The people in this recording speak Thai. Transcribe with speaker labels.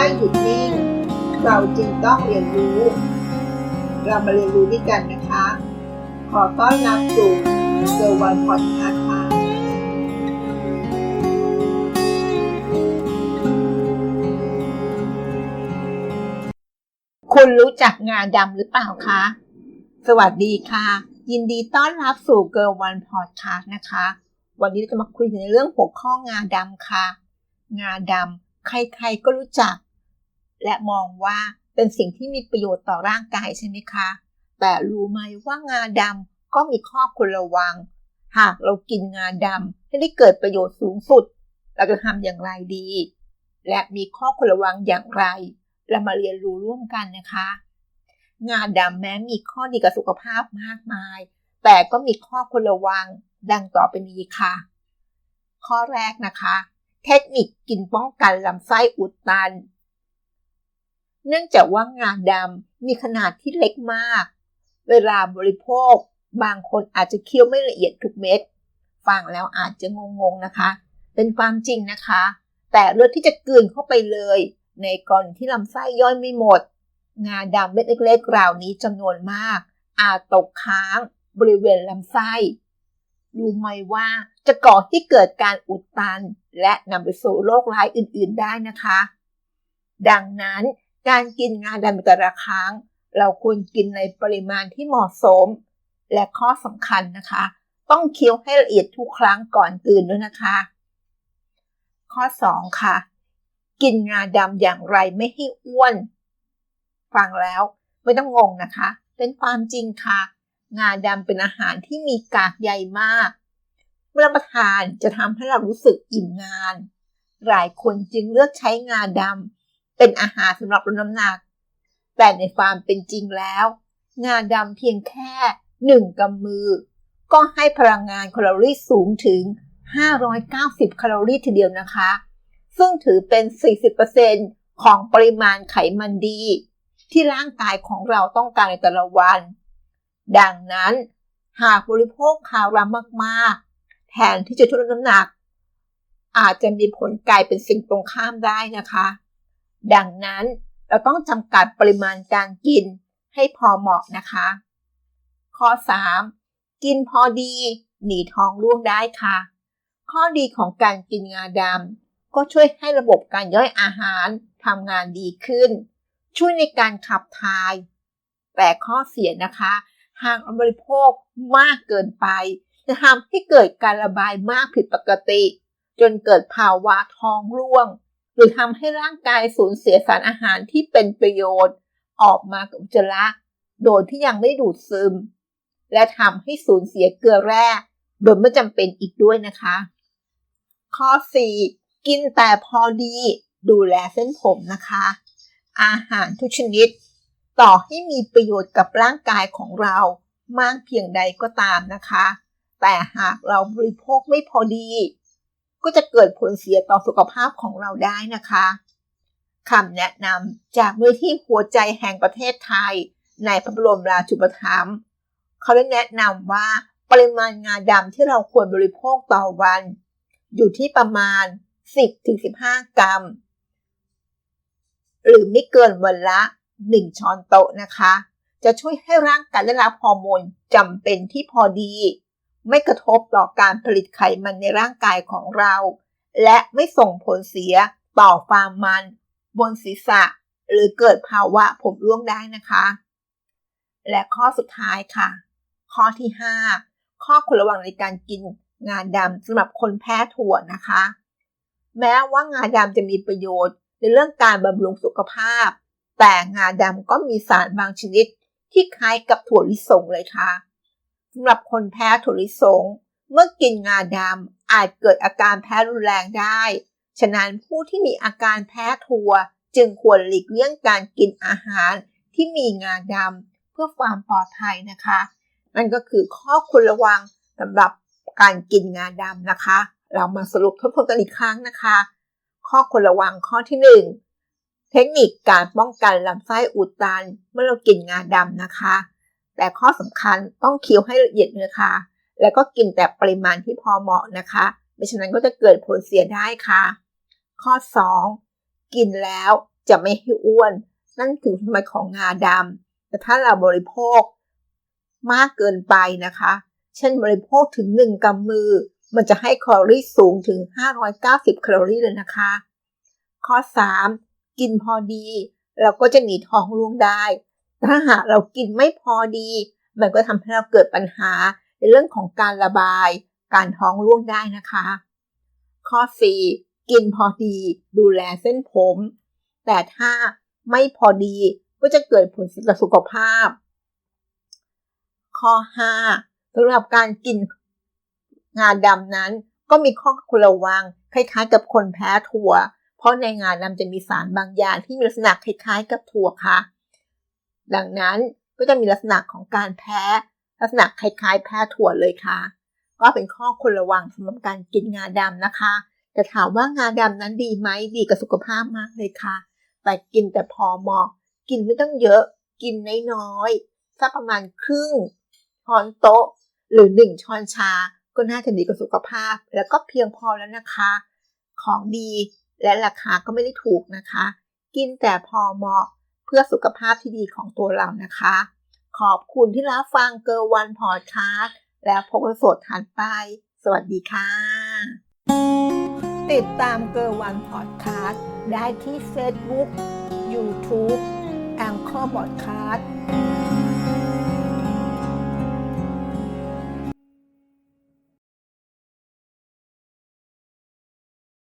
Speaker 1: ไม่หยุดนิ่ง เราจึงต้องเรียนรู้ เรามาเรียนรู้ด้วยกันนะคะ ขอต้อนรับสู่เซอร์วันพอดคาส์ค่ะคุณรู้จักงาดำหรือเปล่าคะ สวัสดีค่ะ ยินดีต้อนรับสู่ Girl One Podcast นะคะ วันนี้เราจะมาคุยในเรื่องหัวข้องาดำค่ะ งาดำใครๆก็รู้จัก และมองว่าเป็นสิ่งที่มีประโยชน์ต่อร่างกายใช่ไหมคะ แต่รู้ไหมว่างาดำก็มีข้อควรระวัง หากเรากินงาดำให้ได้เกิดประโยชน์สูงสุด เราจะทำอย่างไรดี และมีข้อควรระวังอย่างไร เรามาเรียนรู้ร่วมกันนะคะ งาดำแม้มีข้อดีกับสุขภาพมากมาย แต่ก็มีข้อควรระวังดังต่อไปนี้ค่ะ ข้อแรกนะคะ เทคนิคกินป้องกันลำไส้อุดตัน เนื่องจากว่างาดำมีขนาดที่เล็กมาก เวลาบริโภค บางคนอาจจะเคี้ยวไม่ละเอียดทุกเม็ด ฟังแล้วอาจจะงงๆนะคะ เป็นความจริงนะคะ แต่เลือดที่จะกลืนเข้าไปเลย ในกรณีที่ลำไส้ย่อยไม่หมด งาดำเม็ดเล็กๆราวนี้จำนวนมาก อาจตกค้างบริเวณลำไส้รู้ไหมว่าจะก่อให้เกิดการอุดตัน และนำไปสู่โรคร้ายอื่น ๆ ได้นะคะ ดังนั้น การกินงาดำแต่ละครั้ง เราควรกินในปริมาณที่เหมาะสม และข้อสำคัญนะคะ ต้องเคี้ยวให้ละเอียดทุกครั้งก่อนกลืนด้วยนะคะ ข้อ 2 ค่ะ กินงาดำอย่างไรไม่ให้อ้วน ฟังแล้วไม่ต้องงงนะคะ เป็นความจริงค่ะ งาดำเป็นอาหารที่มีกากใยมาก เมื่อรับประทานจะทำให้เรารู้สึกอิ่มนาน หลายคนจึงเลือกใช้งาดำ เป็นอาหารสำหรับลดน้ำหนัก แต่ในความเป็นจริงแล้ว งาดำเพียงแค่หนึ่งกำมือ ก็ให้พลังงานแคลอรี่สูงถึง 590 แคลอรี่ทีเดียวนะคะ ซึ่งถือเป็น 40%ของปริมาณไขมันดี ที่ร่างกายของเราต้องการในแต่ละวัน ดังนั้น หากบริโภคคาร์บมากๆ แทนที่จะช่วยลดน้ำหนัก อาจจะมีผลกลายเป็นสิ่งตรงข้ามได้นะคะ ดังนั้นเราต้องจำกัดปริมาณการกินให้พอเหมาะนะคะ ข้อ 3. กินพอดี หนีท้องร่วงได้ค่ะ ข้อดีของการกินงาดำก็ช่วยให้ระบบการย่อยอาหารทำงานดีขึ้น ช่วยในการขับถ่าย แต่ข้อเสียนะคะ หากบริโภคมากเกินไป จะทำให้เกิดการระบายมากผิดปกติ จนเกิดภาวะท้องร่วง รือทำให้ร่างกายสูญเสียสารอาหารที่เป็นประโยชน์ ออกมากับอุจจาระ โดยที่ยังไม่ดูดซึม และทำให้สูญเสียเกลือแร่โดยไม่จำเป็นอีกด้วยนะคะ ข้อ 4 กินแต่พอดี ดูแลเส้นผมนะคะ อาหารทุกชนิด ต่อให้มีประโยชน์กับร่างกายของเรา มากเพียงใดก็ตามนะคะ แต่หากเราบริโภคไม่พอดี ก็จะเกิดผลเสียต่อสุขภาพของเราได้นะคะคำแนะนำจากมูลที่หัวใจแห่งประเทศไทย ในพระบรมราชูปถัมภ์เขาได้แนะนำว่าปริมาณงาดำที่เราควรบริโภคต่อวัน อยู่ที่ประมาณ 10-15 กรัม หรือไม่เกินวันละ 1 ช้อนโต๊ะนะคะ จะช่วยให้ร่างกายได้รับฮอร์โมนจำเป็นที่พอดี ไม่กระทบต่อการผลิตไขมันในร่างกายของเรา และไม่ส่งผลเสียต่อความมัน บนศีรษะ หรือเกิดภาวะผมร่วงได้นะคะ และข้อสุดท้ายค่ะ ข้อที่ 5 ข้อควรระวังในการกินงาดำสำหรับคนแพ้ถั่วนะคะ แม้ว่างาดำจะมีประโยชน์ในเรื่องการบำรุงสุขภาพ แต่งาดำก็มีสารบางชนิดที่คล้ายกับถั่วลิสงเลยค่ะำหรับคนแพ้ถั่วลิสง เมื่อกินงาดำอาจเกิดอาการแพ้รุนแรงได้ ฉะนั้นผู้ที่มีอาการแพ้ถั่วจึงควรหลีกเลี่ยงการกินอาหารที่มีงาดำเพื่อความปลอดภัยนะคะ นั่นก็คือข้อควรระวังสำหรับการกินงาดำนะคะ เรามาสรุปทบทวนกันอีกครั้งนะคะ ข้อควรระวังข้อที่ 1 เทคนิคการป้องกันลำไส้อุดตันเมื่อเรากินงาดำนะคะ แต่ข้อสำคัญต้องเคี้ยวให้ละเอียดเลยค่ะแล้วก็กินแต่ปริมาณที่พอเหมาะนะคะไม่ฉะนั้นก็จะเกิดผลเสียได้ค่ะ ข้อ 2 กินแล้วจะไม่ให้อ้วน นั่นคือสมัยของงาดำแต่ถ้าเราบริโภคมากเกินไปนะคะ เช่นบริโภคถึง 1กำมือ มันจะให้แคลอรี่สูงถึง 590 แคลอรี่เลยนะคะ ข้อ 3 กินพอดี เราก็จะหนีท้องร่วงได้ ถ้าหากเรากินไม่พอดี มันก็ทำให้เราเกิดปัญหาในเรื่องของการระบาย การท้องร่วงได้นะคะ ข้อ 4 กินพอดี ดูแลเส้นผม แต่ถ้าไม่พอดีก็จะเกิดผลเสียต่อสุขภาพ ข้อ 5สำหรับการกินงาดำนั้น ก็มีข้อควรระวัง คล้ายๆ กับคนแพ้ถั่ว เพราะในงาดำจะมีสารบางอย่างที่มีลักษณะคล้ายๆ กับถั่วค่ะ ดังนั้นก็จะมีลักษณะของการแพ้ ลักษณะคล้ายๆ แพ้ถั่วเลยค่ะ ก็เป็นข้อควรระวังสำหรับการกินงาดำนะคะ แต่ถามว่างาดำนั้นดีไหมดีกับสุขภาพมากเลยค่ะ แต่กินแต่พอเหมาะ กินไม่ต้องเยอะ กินน้อยๆสักประมาณครึ่งช้อนโต๊ะ หรือหนึ่งช้อนชา ก็น่าจะดีกับสุขภาพ แล้วก็เพียงพอแล้วนะคะ ของดีและราคาก็ไม่ได้ถูกนะคะ กินแต่พอเหมาะ เพื่อสุขภาพที่ดีของตัวเรานะคะ ขอบคุณที่รับฟังเกอร์วันพอดคาสต์แล้วพบกันสดทันไป สวัสดีค่ะ ติดตามเกอร์วันพอดคาสต์ได้ที่ Facebook YouTube แองเกอร์บอดคาสต์